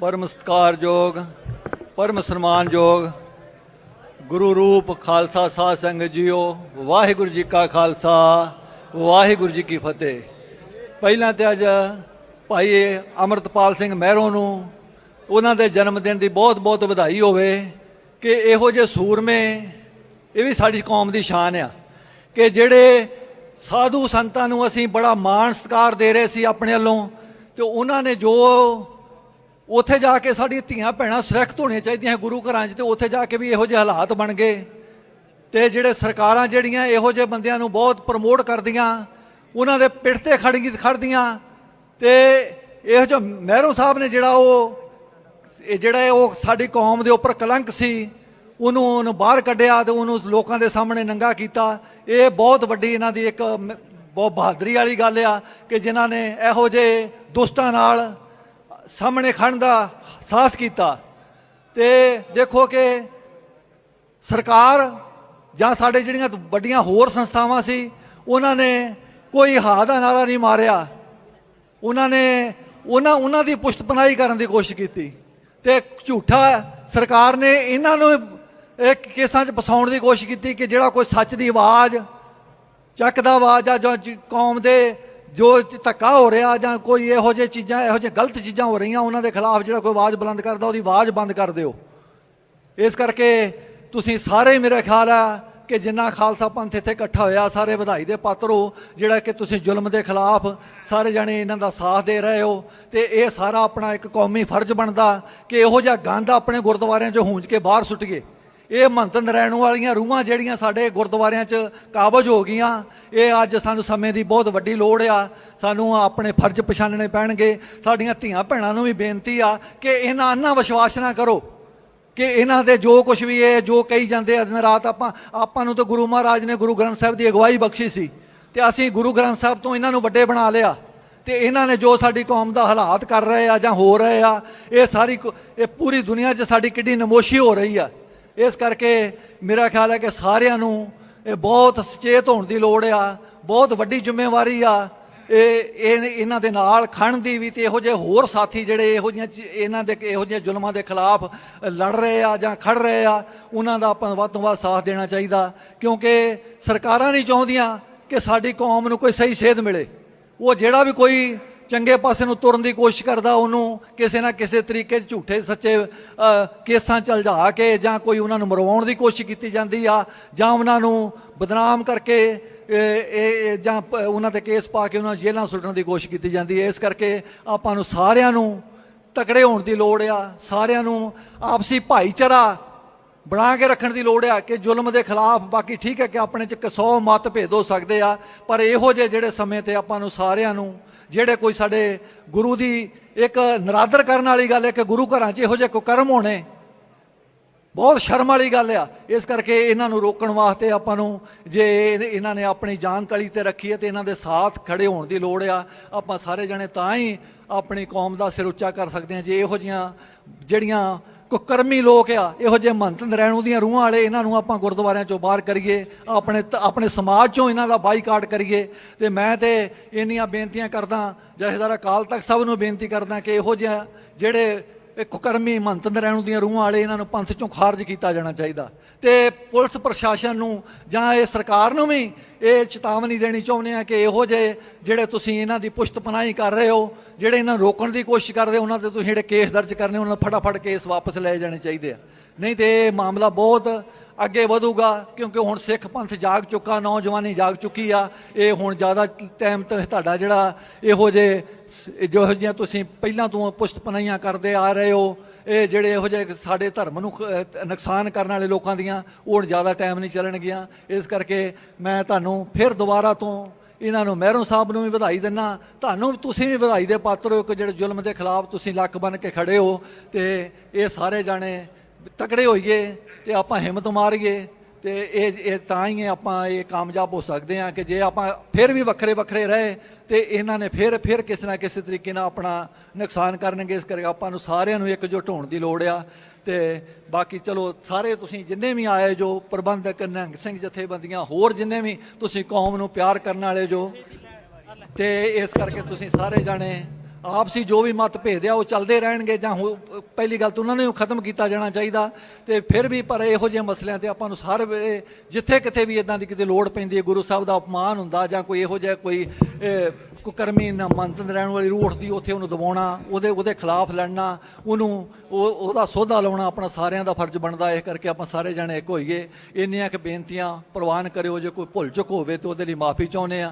ਪਰਮ ਸਤਿਕਾਰਯੋਗ ਪਰਮ ਸਨਮਾਨਯੋਗ ਗੁਰੂ ਰੂਪ ਖਾਲਸਾ ਸਾਧ ਸੰਗਤ ਜੀਓ, ਵਾਹਿਗੁਰੂ ਜੀ ਕਾ ਖਾਲਸਾ, ਵਾਹਿਗੁਰੂ ਜੀ ਕੀ ਫਤਿਹ। ਪਹਿਲਾਂ ਤੇ ਅੱਜ ਭਾਈ ਅਮਰਤਪਾਲ ਸਿੰਘ ਮਹਿਰੋਂ ਨੂੰ ਉਹਨਾਂ ਦੇ ਜਨਮ ਦਿਨ ਦੀ ਬਹੁਤ ਬਹੁਤ ਵਧਾਈ ਹੋਵੇ ਕਿ ਇਹੋ ਜਿਹੇ ਸੂਰਮੇ, ਇਹ ਵੀ ਸਾਡੀ ਕੌਮ ਦੀ ਸ਼ਾਨ ਆ ਕਿ ਜਿਹੜੇ ਸਾਧੂ ਸੰਤਾਂ ਨੂੰ ਅਸੀਂ ਬੜਾ ਮਾਣ ਸਤਿਕਾਰ ਦੇ ਰਹੇ ਸੀ ਆਪਣੇ ਵੱਲੋਂ ਤੇ ਉਹਨਾਂ ਨੇ ਜੋ ਉੱਥੇ ਜਾ ਕੇ ਸਾਡੀ ਧੀਆਂ ਭੈਣਾਂ ਸੁਰੱਖਿਅਤ ਹੋਣੀਆਂ ਚਾਹੀਦੀਆਂ ਗੁਰੂ ਘਰਾਂ 'ਚ ਤੇ ਉੱਥੇ ਜਾ ਕੇ ਵੀ ਇਹੋ ਜਿਹੇ ਹਾਲਾਤ ਬਣ ਗਏ। ਤੇ ਜਿਹੜੇ ਸਰਕਾਰਾਂ ਜਿਹੜੀਆਂ ਇਹੋ ਜਿਹੇ ਬੰਦਿਆਂ ਨੂੰ ਬਹੁਤ ਪ੍ਰਮੋਟ ਕਰਦੀਆਂ, ਉਹਨਾਂ ਦੇ ਪਿੱਠ ਤੇ ਖੜਗੀ ਖੜਦੀਆਂ ਤੇ ਇਹੋ ਜਿਹਾ ਮਹਿਰੂ ਸਾਹਿਬ ਨੇ ਜਿਹੜਾ ਉਹ ਜਿਹੜਾ ਉਹ ਸਾਡੀ ਕੌਮ ਦੇ ਉੱਪਰ ਕਲੰਕ ਸੀ, ਉਹਨੂੰ ਉਹਨੂੰ ਬਾਹਰ ਕੱਢਿਆ ਤੇ ਉਹਨੂੰ ਲੋਕਾਂ ਦੇ ਸਾਹਮਣੇ ਨੰਗਾ ਕੀਤਾ। ਇਹ ਬਹੁਤ ਵੱਡੀ ਇਹਨਾਂ ਦੀ ਇੱਕ ਬਹੁਤ ਬਹਾਦਰੀ ਵਾਲੀ ਗੱਲ ਆ ਕਿ ਜਿਨ੍ਹਾਂ ਨੇ ਇਹੋ ਜਿਹੇ ਦੁਸ਼ਟਾਂ ਨਾਲ ਸਾਹਮਣੇ ਖੜਨ ਦਾ ਸਾਹਸ ਕੀਤਾ ਤੇ ਦੇਖੋ ਕਿ ਸਰਕਾਰ ਜਾਂ ਸਾਡੇ ਜਿਹੜੀਆਂ ਵੱਡੀਆਂ ਹੋਰ ਸੰਸਥਾਵਾਂ ਸੀ, ਉਹਨਾਂ ਨੇ ਕੋਈ ਹਾ ਦਾ ਨਾਰਾ ਨਹੀਂ ਮਾਰਿਆ। ਉਹਨਾਂ ਨੇ ਉਹਨਾਂ ਉਹਨਾਂ ਦੀ ਪੁਸ਼ਤਪਨਾਹੀ ਕਰਨ ਦੀ ਕੋਸ਼ਿਸ਼ ਕੀਤੀ ਤੇ ਝੂਠਾ ਸਰਕਾਰ ਨੇ ਇਹਨਾਂ ਨੂੰ ਇਹ ਕੇਸਾਂ 'ਚ ਫਸਾਉਣ ਦੀ ਕੋਸ਼ਿਸ਼ ਕੀਤੀ ਕਿ ਜਿਹੜਾ ਕੋਈ ਸੱਚ ਦੀ ਆਵਾਜ਼ ਚੱਕਦਾ ਆਵਾਜ਼ ਆ ਜਾਂ, ਕੌਮ ਦੇ ਜੋ ਧੱਕਾ ਹੋ ਰਿਹਾ ਜਾਂ ਕੋਈ ਇਹੋ ਜਿਹੇ ਚੀਜ਼ਾਂ, ਇਹੋ ਜਿਹੇ ਗਲਤ ਚੀਜ਼ਾਂ ਹੋ ਰਹੀਆਂ ਉਹਨਾਂ ਦੇ ਖਿਲਾਫ ਜਿਹੜਾ ਕੋਈ ਆਵਾਜ਼ ਬੁਲੰਦ ਕਰਦਾ, ਉਹਦੀ ਆਵਾਜ਼ ਬੰਦ ਕਰ ਦਿਓ। ਇਸ ਕਰਕੇ ਤੁਸੀਂ ਸਾਰੇ ਮੇਰਾ ਖਿਆਲ ਆ ਕਿ ਜਿੰਨਾ ਖਾਲਸਾ ਪੰਥ ਇੱਥੇ ਇਕੱਠਾ ਹੋਇਆ, ਸਾਰੇ ਵਧਾਈ ਦੇ ਪਾਤਰ ਹੋ, ਜਿਹੜਾ ਕਿ ਤੁਸੀਂ ਜ਼ੁਲਮ ਦੇ ਖਿਲਾਫ ਸਾਰੇ ਜਣੇ ਇਹਨਾਂ ਦਾ ਸਾਥ ਦੇ ਰਹੇ ਹੋ ਤੇ ਇਹ ਸਾਰਾ ਆਪਣਾ ਇੱਕ ਕੌਮੀ ਫਰਜ਼ ਬਣਦਾ ਕਿ ਇਹੋ ਜਿਹਾ ਗੰਦ ਆਪਣੇ ਗੁਰਦੁਆਰਿਆਂ 'ਚੋਂ ਹੂੰਜ ਕੇ ਬਾਹਰ ਸੁੱਟੀਏ ਇਹ ਮੰਤ ਨਰੈਣ ਵਾਲੀਆਂ ਰੂਹਾਂ ਜਿਹੜੀਆਂ ਸਾਡੇ ਗੁਰਦੁਆਰਿਆਂ 'ਚ ਕਾਬਜ ਹੋ ਗਈਆਂ, ਇਹ ਅੱਜ ਸਾਨੂੰ ਸਮੇਂ ਦੀ ਬਹੁਤ ਵੱਡੀ ਲੋੜ ਆ। ਸਾਨੂੰ ਆਪਣੇ ਫਰਜ਼ ਪਛਾਣਨੇ ਪੈਣਗੇ। ਸਾਡੀਆਂ ਧੀਆਂ ਭੈਣਾਂ ਨੂੰ ਵੀ ਬੇਨਤੀ ਆ ਕਿ ਇਹਨਾਂ ਅੰਨਾ ਵਿਸ਼ਵਾਸ ਨਾ ਕਰੋ। ਕਿ ਇਹਨਾਂ ਦੇ ਜੋ ਕੁਝ ਵੀ ਇਹ ਜੋ ਕਹੀ ਜਾਂਦੇ ਆ, ਦਿਨ ਰਾਤ ਆਪਾਂ ਆਪਾਂ ਨੂੰ ਤਾਂ ਗੁਰੂ ਮਹਾਰਾਜ ਨੇ ਗੁਰੂ ਗ੍ਰੰਥ ਸਾਹਿਬ ਦੀ ਅਗਵਾਈ ਬਖਸ਼ੀ ਸੀ। ਤੇ ਅਸੀਂ ਗੁਰੂ ਗ੍ਰੰਥ ਸਾਹਿਬ ਤੋਂ ਇਹਨਾਂ ਨੂੰ ਵੱਡੇ ਬਣਾ ਲਿਆ। ਤੇ ਇਹਨਾਂ ਨੇ ਜੋ ਸਾਡੀ ਕੌਮ ਦਾ ਹਾਲਾਤ ਕਰ ਰਹੇ ਆ ਜਾਂ ਹੋ ਰਹੇ ਆ, ਇਹ ਸਾਰੀ ਕੋ- ਇਹ ਪੂਰੀ ਦੁਨੀਆ 'ਚ ਸਾਡੀ ਕਿੱਡੀ ਨਮੋਸ਼ੀ ਹੋ ਰਹੀ ਆ। ਇਸ ਕਰਕੇ ਮੇਰਾ ਖਿਆਲ ਹੈ ਕਿ ਸਾਰਿਆਂ ਨੂੰ ਇਹ ਬਹੁਤ ਸੁਚੇਤ ਹੋਣ ਦੀ ਲੋੜ ਆ, ਬਹੁਤ ਵੱਡੀ ਜ਼ਿੰਮੇਵਾਰੀ ਆ। ਇਹ ਇਹ ਇਹਨਾਂ ਦੇ ਨਾਲ ਖਣ ਦੀ ਵੀ ਤੇ ਇਹੋ ਜਿਹੇ ਹੋਰ ਸਾਥੀ ਜਿਹੜੇ ਇਹੋ ਜਿਹੀਆਂ ਚੀ- ਇਹਨਾਂ ਦੇ ਇਹੋ ਜਿਹੇ ਜ਼ੁਲਮਾਂ ਦੇ ਖਿਲਾਫ ਲੜ ਰਹੇ ਆ ਜਾਂ ਖੜ ਰਹੇ ਆ, ਉਹਨਾਂ ਦਾ ਆਪਾਂ ਵੱਧ ਤੋਂ ਵੱਧ ਸਾਥ ਦੇਣਾ ਚਾਹੀਦਾ। ਕਿਉਂਕਿ ਸਰਕਾਰਾਂ ਨਹੀਂ ਚਾਹੁੰਦੀਆਂ ਕਿ ਸਾਡੀ ਕੌਮ ਨੂੰ ਕੋਈ ਸਹੀ ਸੇਧ ਮਿਲੇ। ਉਹ ਜਿਹੜਾ ਵੀ ਕੋਈ ਚੰਗੇ ਪਾਸੇ ਨੂੰ ਤੁਰਨ ਦੀ ਕੋਸ਼ਿਸ਼ ਕਰਦਾ, ਉਹਨੂੰ ਕਿਸੇ ਨਾ ਕਿਸੇ ਤਰੀਕੇ ਝੂਠੇ ਸੱਚੇ ਕੇਸਾਂ ਚ ਉਲਝਾ ਕੇ ਜਾਂ ਕੋਈ ਉਹਨਾਂ ਨੂੰ ਮਰਵਾਉਣ ਦੀ ਕੋਸ਼ਿਸ਼ ਕੀਤੀ ਜਾਂਦੀ ਆ ਜਾਂ ਉਹਨਾਂ ਨੂੰ ਬਦਨਾਮ ਕਰਕੇ ਇਹ ਜਾਂ ਉਹਨਾਂ ਤੇ ਕੇਸ ਪਾ ਕੇ ਉਹਨਾਂ ਨੂੰ ਜੇਲ੍ਹਾਂ ਸੁੱਟਣ ਦੀ ਕੋਸ਼ਿਸ਼ ਕੀਤੀ ਜਾਂਦੀ ਹੈ ਇਸ ਕਰਕੇ ਆਪਾਂ ਨੂੰ ਸਾਰਿਆਂ ਨੂੰ ਤਕੜੇ ਹੋਣ ਦੀ ਲੋੜ ਆ, ਸਾਰਿਆਂ ਨੂੰ ਆਪਸੀ ਭਾਈਚਾਰਾ ਬਣਾ ਕੇ ਰੱਖਣ ਦੀ ਲੋੜ ਆ ਕਿ ਜ਼ੁਲਮ ਦੇ ਖਿਲਾਫ, ਬਾਕੀ ਠੀਕ ਹੈ ਕਿ ਆਪਣੇ ਚ 100 ਮਤ ਭੇਦ ਹੋ ਸਕਦੇ ਆ, ਪਰ ਇਹੋ ਜਿਹੇ ਜਿਹੜੇ ਸਮੇਂ ਤੇ ਆਪਾਂ ਨੂੰ ਸਾਰਿਆਂ ਨੂੰ, ਜਿਹੜੇ ਕੋਈ ਸਾਡੇ ਗੁਰੂ ਦੀ ਇੱਕ ਨਰਾਦਰ ਕਰਨ ਵਾਲੀ ਗੱਲ ਹੈ ਕਿ ਗੁਰੂ ਘਰਾਂ 'ਚ ਇਹੋ ਜਿਹੇ ਕੁਕਰਮ ਹੋਣੇ, ਬਹੁਤ ਸ਼ਰਮ ਵਾਲੀ ਗੱਲ ਆ। ਇਸ ਕਰਕੇ ਇਹਨਾਂ ਨੂੰ ਰੋਕਣ ਵਾਸਤੇ ਆਪਾਂ ਨੂੰ, ਜੇ ਇਹ- ਇਹਨਾਂ ਨੇ ਆਪਣੀ ਜਾਨ ਤਲੀ ਤੇ ਰੱਖੀ ਹੈ ਤੇ ਇਹਨਾਂ ਦੇ ਸਾਥ ਖੜੇ ਹੋਣ ਦੀ ਲੋੜ ਆ, ਆਪਾਂ ਸਾਰੇ ਜਣੇ ਤਾਂ ਹੀ ਆਪਣੀ ਕੌਮ ਦਾ ਸਿਰ ਉੱਚਾ ਕਰ ਸਕਦੇ ਹਾਂ, ਜੇ ਇਹੋ ਜੀਆਂ ਜਿਹੜੀਆਂ ਕੁਕਰਮੀ ਲੋਕ ਆ, ਇਹੋ ਜਿਹੇ ਮੰਤ ਨਰੈਣੂ ਦੀਆਂ ਰੂਹਾਂ ਵਾਲੇ, ਇਹਨਾਂ ਨੂੰ ਆਪਾਂ ਗੁਰਦੁਆਰਿਆਂ ਚੋਂ ਬਾਹਰ ਕਰੀਏ, ਆਪਣੇ ਤ- ਆਪਣੇ ਸਮਾਜ ਚੋਂ ਇਹਨਾਂ ਦਾ ਬਾਈਕਾਟ ਕਰੀਏ। ਤੇ ਮੈਂ ਤੇ ਇੰਨੀਆਂ ਬੇਨਤੀਆਂ ਕਰਦਾ ਜਥੇਦਾਰ ਅਕਾਲ ਤਖਤ ਸਭ ਨੂੰ ਬੇਨਤੀ ਕਰਦਾ ਕਿ ਇਹੋ ਜਿਹੇ ਜਿਹੜੇ ਇਹ ਕੁਕਰਮੀ ਮੰਤ ਨਰੈਣੂ ਦੀਆਂ ਰੂਹਾਂ ਵਾਲੇ ਇਹਨਾਂ ਨੂੰ ਪੰਥ ਚੋਂ ਖਾਰਜ ਕੀਤਾ ਜਾਣਾ ਚਾਹੀਦਾ। ਤੇ ਪੁਲਿਸ ਪ੍ਰਸ਼ਾਸਨ ਨੂੰ ਜਾਂ ਇਹ ਸਰਕਾਰ ਨੂੰ ਵੀ ਇਹ ਚੇਤਾਵਨੀ ਦੇਣੀ ਚਾਹੁੰਦੇ ਆ ਕਿ ਇਹੋ ਜਿਹੇ ਜਿਹੜੇ ਤੁਸੀਂ ਇਹਨਾਂ ਦੀ ਪੁਸ਼ਤ ਪਨਾਹੀ ਕਰ ਰਹੇ ਹੋ, ਜਿਹੜੇ ਇਹਨਾਂ ਨੂੰ ਰੋਕਣ ਦੀ ਕੋਸ਼ਿਸ਼ ਕਰਦੇ ਉਹਨਾਂ ਤੇ ਤੁਸੀਂ ਜਿਹੜੇ ਕੇਸ ਦਰਜ ਕਰਨੇ, ਉਹਨਾਂ ਨੂੰ ਫਟਾਫਟ ਕੇਸ ਵਾਪਸ ਲੈ ਜਾਣੇ ਚਾਹੀਦੇ ਆ। ਨਹੀਂ ਤੇ ਇਹ ਮਾਮਲਾ ਬਹੁਤ ਅੱਗੇ ਵਧੂਗਾ, ਕਿਉਂਕਿ ਹੁਣ ਸਿੱਖ ਪੰਥ ਜਾਗ ਚੁੱਕਾ, ਨੌਜਵਾਨੀ ਜਾਗ ਚੁੱਕੀ ਆ। ਇਹ ਹੁਣ ਜ਼ਿਆਦਾ ਟਾਈਮ ਤੋਂ ਤੁਹਾਡਾ ਜਿਹੜਾ ਇਹੋ ਜੇ ਜਿਹੋ ਜਿਹੀਆਂ ਤੁਸੀਂ ਪਹਿਲਾਂ ਤੋਂ ਪੁਸ਼ਤਪਨਾਈਆਂ ਕਰਦੇ ਆ ਰਹੇ ਹੋ, ਇਹ ਜਿਹੜੇ ਇਹੋ ਜਿਹੇ ਸਾਡੇ ਧਰਮ ਨੂੰ ਨੁਕਸਾਨ ਕਰਨ ਵਾਲੇ ਲੋਕਾਂ ਦੀਆਂ, ਉਹ ਹੁਣ ਜ਼ਿਆਦਾ ਟਾਈਮ ਨਹੀਂ ਚੱਲਣਗੀਆਂ। ਇਸ ਕਰਕੇ ਮੈਂ ਤੁਹਾਨੂੰ ਫਿਰ ਦੁਬਾਰਾ ਤੋਂ ਇਹਨਾਂ ਨੂੰ ਮਹਿਰੋਂ ਸਾਹਿਬ ਨੂੰ ਵੀ ਵਧਾਈ ਦਿੰਨਾ। ਤੁਹਾਨੂੰ ਤੁਸੀਂ ਵੀ ਵਧਾਈ ਦੇ ਪਾਤਰ ਹੋ, ਕਿ ਜਿਹੜੇ ਜ਼ੁਲਮ ਦੇ ਖਿਲਾਫ ਤੁਸੀਂ ਲੱਕ ਬਨ ਕੇ ਖੜੇ ਹੋ, ਤੇ ਇਹ ਸਾਰੇ ਜਾਣੇ ਤਕੜੇ ਹੋਈਏ ਤੇ ਆਪਾਂ ਹਿੰਮਤ ਮਾਰੀਏ ਤੇ ਇਹ ਇਹ ਤਾਂ ਹੀ ਆਪਾਂ ਇਹ ਕਾਮਯਾਬ ਹੋ ਸਕਦੇ ਹਾਂ ਕਿ ਜੇ ਆਪਾਂ ਫਿਰ ਵੀ ਵੱਖਰੇ ਵੱਖਰੇ ਰਹੇ ਤੇ ਇਹਨਾਂ ਨੇ ਫਿਰ ਫਿਰ ਕਿਸੇ ਨਾ ਕਿਸੇ ਤਰੀਕੇ ਨਾਲ ਆਪਣਾ ਨੁਕਸਾਨ ਕਰਨਗੇ, ਇਸ ਕਰਕੇ ਆਪਾਂ ਨੂੰ ਸਾਰਿਆਂ ਨੂੰ ਇਕਜੁੱਟ ਹੋਣ ਦੀ ਲੋੜ ਆ। ਤੇ ਬਾਕੀ ਚਲੋ ਸਾਰੇ ਤੁਸੀਂ ਜਿੰਨੇ ਵੀ ਆਏ ਜੋ ਪ੍ਰਬੰਧਕ ਨਿਹੰਗ ਸਿੰਘ ਜਥੇਬੰਦੀਆਂ, ਹੋਰ ਜਿੰਨੇ ਵੀ ਤੁਸੀਂ ਕੌਮ ਨੂੰ ਪਿਆਰ ਕਰਨ ਵਾਲੇ ਜੋ, ਤੇ ਇਸ ਕਰਕੇ ਤੁਸੀਂ ਸਾਰੇ ਜਾਣੇ ਆਪਸੀ ਜੋ ਵੀ ਮਤਭੇਦ ਆ, ਉਹ ਚੱਲਦੇ ਰਹਿਣਗੇ ਜਾਂ ਹੋ- ਪਹਿਲੀ ਗੱਲ ਤਾਂ ਉਹਨਾਂ ਨੂੰ ਖਤਮ ਕੀਤਾ ਜਾਣਾ ਚਾਹੀਦਾ। ਤੇ ਫਿਰ ਵੀ ਪਰ ਇਹੋ ਜਿਹੇ ਮਸਲਿਆਂ ਤੇ ਆਪਾਂ ਨੂੰ ਹਰ ਵੇਲੇ, ਜਿੱਥੇ ਕਿਤੇ ਵੀ ਇਦਾਂ ਦੀ ਕਿਤੇ ਲੋੜ ਪੈਂਦੀ ਹੈ, ਗੁਰੂ ਸਾਹਿਬ ਦਾ ਅਪਮਾਨ ਹੁੰਦਾ ਜਾਂ ਕੋਈ ਇਹੋ ਜਿਹਾ ਕੋਈ ਕੁਕਰਮੀ ਨਾ ਮੰਤਨ ਰਹਿਣ ਵਾਲੀ ਰੂਹ ਉੱਠਦੀ, ਉੱਥੇ ਉਹਨੂੰ ਦਬਾਉਣਾ, ਉਹਦੇ ਉਹਦੇ ਖਿਲਾਫ ਲੜਨਾ, ਉਹਨੂੰ, ਉਹ, ਉਹਦਾ ਸੋਧਾ ਲਾਉਣਾ ਆਪਣਾ ਸਾਰਿਆਂ ਦਾ ਫਰਜ਼ ਬਣਦਾ ਇਸ ਕਰਕੇ ਆਪਾਂ ਸਾਰੇ ਜਣੇ ਇੱਕ ਹੋਈਏ। ਇੰਨੀਆਂ ਕਿ ਬੇਨਤੀਆਂ ਪ੍ਰਵਾਨ ਕਰਿਓ, ਜੇ ਕੋਈ ਭੁੱਲ ਚੁੱਕ ਹੋਵੇ ਤੇ ਉਹਦੇ ਲਈ ਮਾਫੀ ਚਾਹੁੰਦੇ ਆ